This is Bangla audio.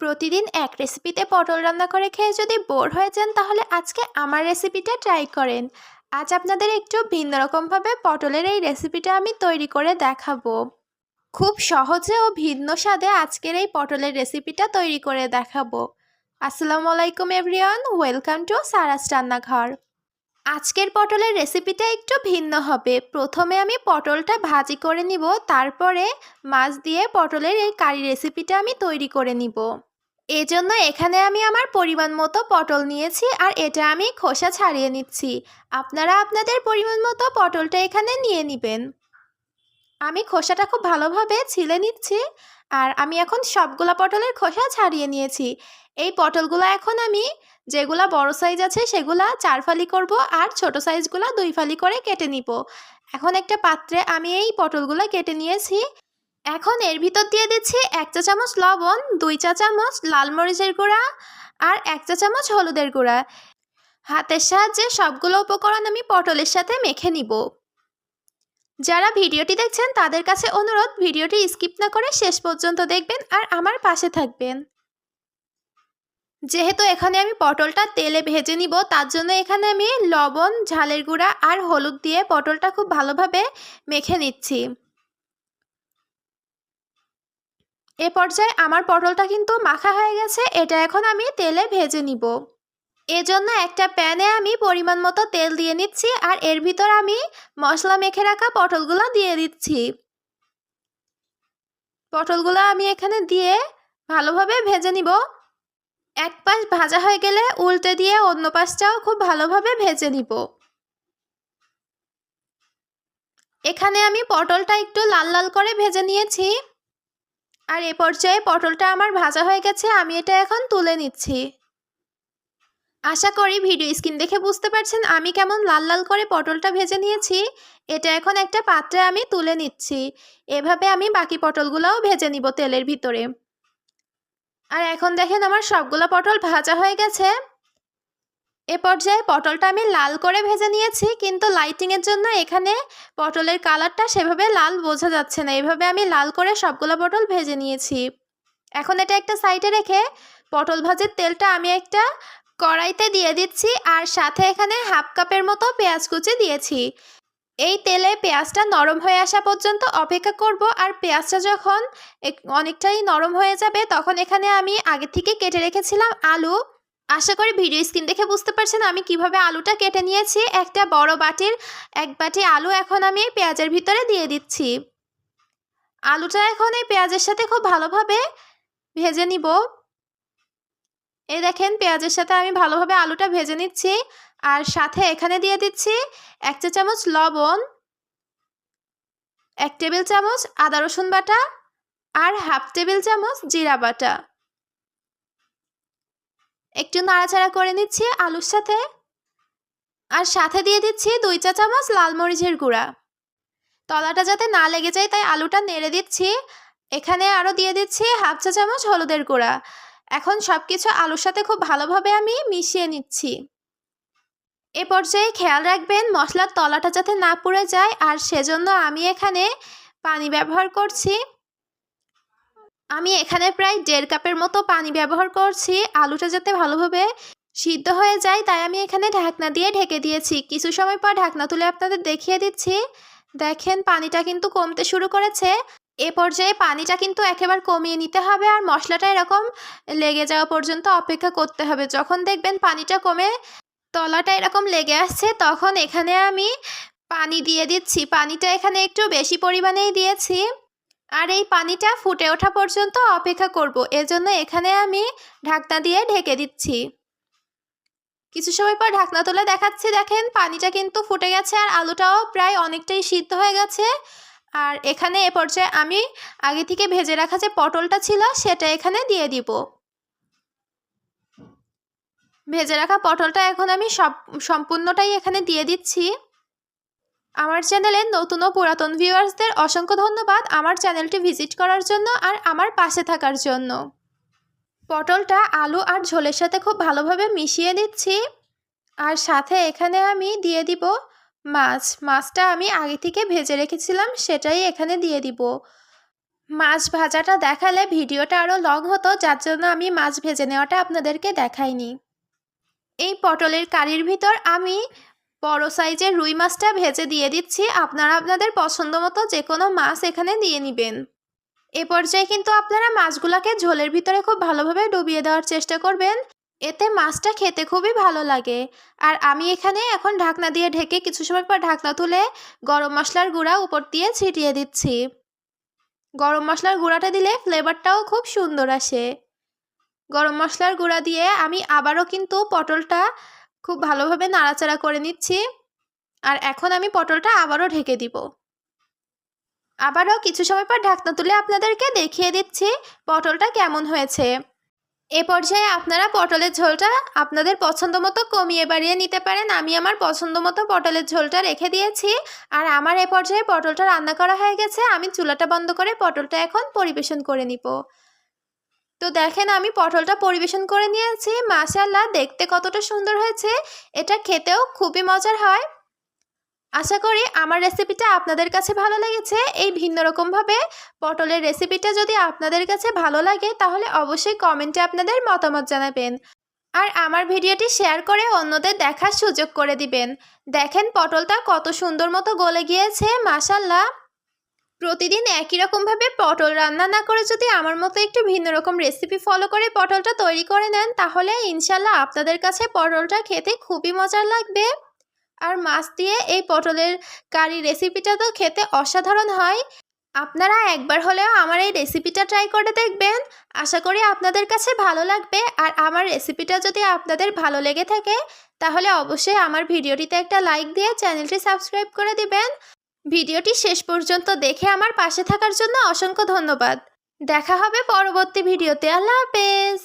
প্রতিদিন এক রেসিপিতে পটল রান্না করে খেয়ে যদি বোর হয়ে যান, তাহলে আজকে আমার রেসিপিটা ট্রাই করেন। আজ আপনাদের একটু ভিন্ন রকমভাবে পটলের এই রেসিপিটা আমি তৈরি করে দেখাবো। খুব সহজে ও ভিন্ন স্বাদে আজকের এই পটলের রেসিপিটা তৈরি করে দেখাবো। আসসালামু আলাইকুম এভরিওয়ান ওয়েলকাম টু সারাস রান্নাঘর। আজকের পটলের রেসিপিটা একটু ভিন্ন হবে। প্রথমে আমি পটলটা ভাজি করে নিব, তারপরে মাছ দিয়ে পটলের এই কারি রেসিপিটা আমি তৈরি করে নিব। এজন্য এখানে আমি আমার পরিমাণ মতো পটল নিয়েছি আর এটা আমি খোসা ছাড়িয়ে নিচ্ছি। আপনারা আপনাদের পরিমাণ মতো পটলটা এখানে নিয়ে নেবেন। আমি খোসাটা খুব ভালোভাবে ছিলে নিচ্ছি আর আমি এখন সবগুলা পটলের খোসা ছাড়িয়ে নিয়েছি। এই পটলগুলো এখন আমি যেগুলা বড় সাইজ আছে সেগুলা চার ফালি করব আর ছোট সাইজগুলা দুই ফালি করে কেটে নিব। এখন একটা পাত্রে আমি এই পটলগুলো কেটে নিয়েছি। এখন এর ভিতর দিয়ে দিচ্ছি এক চা চামচ লবণ, দুই চা চামচ লাল মরিচের গুঁড়া আর এক চা চামচ হলুদের গুঁড়া। হাতের সাহায্যে সবগুলো উপকরণ আমি পটলের সাথে মেখে নিব। যারা ভিডিওটি দেখছেন, তাদের কাছে অনুরোধ, ভিডিওটি স্কিপ না করে শেষ পর্যন্ত দেখবেন আর আমার পাশে থাকবেন। যেহেতু এখানে আমি পটলটা তেলে ভেজে নিব, তার জন্য এখানে আমি লবণ, ঝালের গুঁড়া আর হলুদ দিয়ে পটলটা খুব ভালোভাবে মেখে নিচ্ছি। এ পর্যায়ে আমার পটলটা কিন্তু মাখা হয়ে গেছে, এটা এখন আমি তেলে ভেজে নিব। এজন্য একটা প্যানে আমি পরিমাণ মতো তেল দিয়ে নিচ্ছি আর এর ভিতর আমি মশলা মেখে রাখা পটলগুলো দিয়ে দিচ্ছি। পটলগুলো আমি এখানে দিয়ে ভালোভাবে ভেজে নিব। এক পাশ ভাজা হয়ে গেলে উল্টে দিয়ে অন্য পাশটাও খুব ভালোভাবে ভেজে নিব। এখানে আমি পটলটা একটু লাল লাল করে ভেজে নিয়েছি। আর এ পর্যায়ে পটলটা আমার ভাজা হয়ে গেছে, আমি এটা এখন তুলে নিচ্ছি। আশা করি ভিডিও স্ক্রিন দেখে বুঝতে পারছেন আমি কেমন লাল লাল করে পটলটা ভেজে নিয়েছি। এটা এখন একটা পাত্রে আমি তুলে নিচ্ছি। এভাবে আমি বাকি পটলগুলোও ভেজে নিব তেলের ভিতরে। আর এখন দেখেন আমার সবগুলো পটল ভাজা হয়ে গেছে। এ পর্যায়ে পটলটা আমি লাল করে ভেজে নিয়েছি, কিন্তু লাইটিংয়ের জন্য এখানে পটলের কালারটা সেভাবে লাল বোঝা যাচ্ছে না। এভাবে আমি লাল করে সবগুলো পটল ভেজে নিয়েছি। এখন এটা একটা সাইডে রেখে পটল ভাজির তেলটা আমি একটা কড়াইতে দিয়ে দিচ্ছি আর সাথে এখানে হাফ কাপের মতো পেঁয়াজ কুচি দিয়েছি। এই তেলে পেঁয়াজটা নরম হয়ে আসা পর্যন্ত অপেক্ষা করব আর পেঁয়াজটা যখন অনেকটাই নরম হয়ে যাবে, তখন এখানে আমি আগে থেকে কেটে রেখেছিলাম আলু। আশা করি ভিডিও স্ক্রিন দেখে বুঝতে পারছেন আমি কীভাবে আলুটা কেটে নিয়েছি। একটা বড় বাটির, এক বাটি আলু এখন আমি পেঁয়াজের ভিতরে দিয়ে দিচ্ছি। আলুটা এখন এই পেঁয়াজের সাথে খুব ভালোভাবে ভেজে নিব। এই দেখেন পেঁয়াজের সাথে আমি ভালোভাবে আলুটা ভেজে নিচ্ছি। আর সাথে এখানে দিয়ে দিচ্ছি এক চা চামচ লবণ, এক টেবিল চামচ আদা রসুন বাটা, আর হাফ টেবিল চামচ জিরা বাটা। একটু নাড়াচাড়া করে নিচ্ছি আলুর সাথে। আর সাথে দিয়ে দিচ্ছি দুই চা চামচ লাল মরিচের গুঁড়া। তলাটা যাতে না লেগে যায় তাই আলুটা নেড়ে দিচ্ছি। এখানে আরও দিয়ে দিচ্ছি হাফ চা চামচ হলুদের গুঁড়া। এখন সব কিছু আলুর সাথে খুব ভালোভাবে আমি মিশিয়ে নিচ্ছি। এ পর্যায়ে খেয়াল রাখবেন মশলার তলাটা যাতে না পুড়ে যায় আর সেজন্য আমি এখানে পানি ব্যবহার করছি। আমি এখানে প্রায় দেড় কাপের মতো পানি ব্যবহার করছি। আলুটা যাতে ভালোভাবে সিদ্ধ হয়ে যায়, তাই আমি এখানে ঢাকনা দিয়ে ঢেকে দিয়েছি। কিছু সময় পর ঢাকনা তুলে আপনাদের দেখিয়ে দিচ্ছি। দেখেন, পানিটা কিন্তু কমতে শুরু করেছে। এ পর্যায়ে পানিটা কিন্তু একেবারে কমিয়ে নিতে হবে আর মশলাটা এরকম লেগে যাওয়া পর্যন্ত অপেক্ষা করতে হবে। যখন দেখবেন পানিটা কমে, তলাটা এরকম লেগে আসছে, তখন এখানে আমি পানি দিয়ে দিচ্ছি। পানিটা এখানে একটু বেশি পরিমাণেই দিয়েছি। আর এই পানিটা ফুটে ওঠা পর্যন্ত অপেক্ষা করব। এজন্য এখানে আমি ঢাকনা দিয়ে ঢেকে দিচ্ছি। কিছু সময় পর ঢাকনা তুলে দেখাচ্ছি। দেখেন, পানিটা কিন্তু ফুটে গেছে আর আলুটাও প্রায় অনেকটাই সিদ্ধ হয়ে গেছে। আর এখানে এ পর্যায়ে আমি আগে থেকে ভেজে রাখা যে পটলটা ছিল, সেটা এখানে দিয়ে দিব। ভেজে রাখা পটলটা এখন আমি সব, সম্পূর্ণটাই এখানে দিয়ে দিচ্ছি। আমার চ্যানেলের নতুন ও পুরাতন ভিউয়ার্সদের অসংখ্য ধন্যবাদ আমার চ্যানেলটি ভিজিট করার জন্য আর আমার পাশে থাকার জন্য। পটলটা আলু আর ঝোলের সাথে খুব ভালোভাবে মিশিয়ে দিচ্ছি আর সাথে এখানে আমি দিয়ে দিব মাছ। মাছটা আমি আগে থেকে ভেজে রেখেছিলাম, সেটাই এখানে দিয়ে দিব। মাছ ভাজাটা দেখালে ভিডিওটা আরও লং হতো, যার জন্য আমি মাছ ভেজে নেওয়াটা আপনাদেরকে দেখাইনি। এই পটলের কারির ভিতর আমি বড় সাইজের রুই মাছটা ভেজে দিয়ে দিচ্ছি। আপনারা আপনাদের পছন্দ মতো যে কোনো মাছ এখানে দিয়ে নেবেন। এ পর্যায়ে কিন্তু আপনারা মাছগুলোকে ঝোলের ভিতরে খুব ভালোভাবে ডুবিয়ে দেওয়ার চেষ্টা করবেন। এতে মাছটা খেতে খুবই ভালো লাগে। আর আমি এখানে এখন ঢাকনা দিয়ে ঢেকে কিছু সময় পর ঢাকনা তুলে গরম মশলার গুঁড়া উপর দিয়ে ছিটিয়ে দিচ্ছি। গরম মশলার গুঁড়াটা দিলে ফ্লেভারটাও খুব সুন্দর আসে। গরম মশলার গুঁড়া দিয়ে আমি আবারও কিন্তু পটলটা খুব ভালোভাবে নাড়াচাড়া করে নিচ্ছি। আর এখন আমি পটলটা আবারও ঢেকে দিব। আবারও কিছু সময় পর ঢাকনা তুলে আপনাদেরকে দেখিয়ে দিচ্ছি পটলটা কেমন হয়েছে। এ পর্যায়ে আপনারা পটলের ঝোলটা আপনাদের পছন্দ মতো কমিয়ে বাড়িয়ে নিতে পারেন। আমি আমার পছন্দ মতো পটলের ঝোলটা রেখে দিয়েছি। আর আমার এ পর্যায়ে পটলটা রান্না করা হয়ে গেছে। আমি চুলাটা বন্ধ করে পটলটা এখন পরিবেশন করে নিব। তো দেখেন আমি পটলটা পরিবেশন করে নিয়েছি। মাশাল্লাহ দেখতে কতটা সুন্দর হয়েছে। এটা খেতেও খুবই মজার হয়। আশা করি আমার রেসিপিটা আপনাদের কাছে ভালো লেগেছে। এই ভিন্ন রকমভাবে পটলের রেসিপিটা যদি আপনাদের কাছে ভালো লাগে, তাহলে অবশ্যই কমেন্টে আপনাদের মতামত জানাবেন। আর আমার ভিডিওটি শেয়ার করে অন্যদের দেখার সুযোগ করে দিবেন। দেখেন পটলটা কত সুন্দর মতো গলে গিয়েছে মাশাল্লাহ প্রতিদিন একই রকমভাবে পটল রান্না না করে যদি আমার মতো একটু ভিন্ন রকম রেসিপি ফলো করে পটলটা তৈরি করে নেন, তাহলে ইনশাল্লাহ আপনাদের কাছে পটলটা খেতে খুবই মজার লাগবে। আর মাছ দিয়ে এই পটলের কারি রেসিপিটা তো খেতে অসাধারণ হয়। আপনারা একবার হলেও আমার এই রেসিপিটা ট্রাই করে দেখবেন। আশা করি আপনাদের কাছে ভালো লাগবে। আর আমার রেসিপিটা যদি আপনাদের ভালো লেগে থাকে, তাহলে অবশ্যই আমার ভিডিওটিতে একটা লাইক দিয়ে চ্যানেলটি সাবস্ক্রাইব করে দিবেন। ভিডিওটি শেষ পর্যন্ত দেখে আমার পাশে থাকার জন্য অসংখ্য ধন্যবাদ। দেখা হবে পরবর্তী ভিডিওতে। আল্লাহ হাফেজ।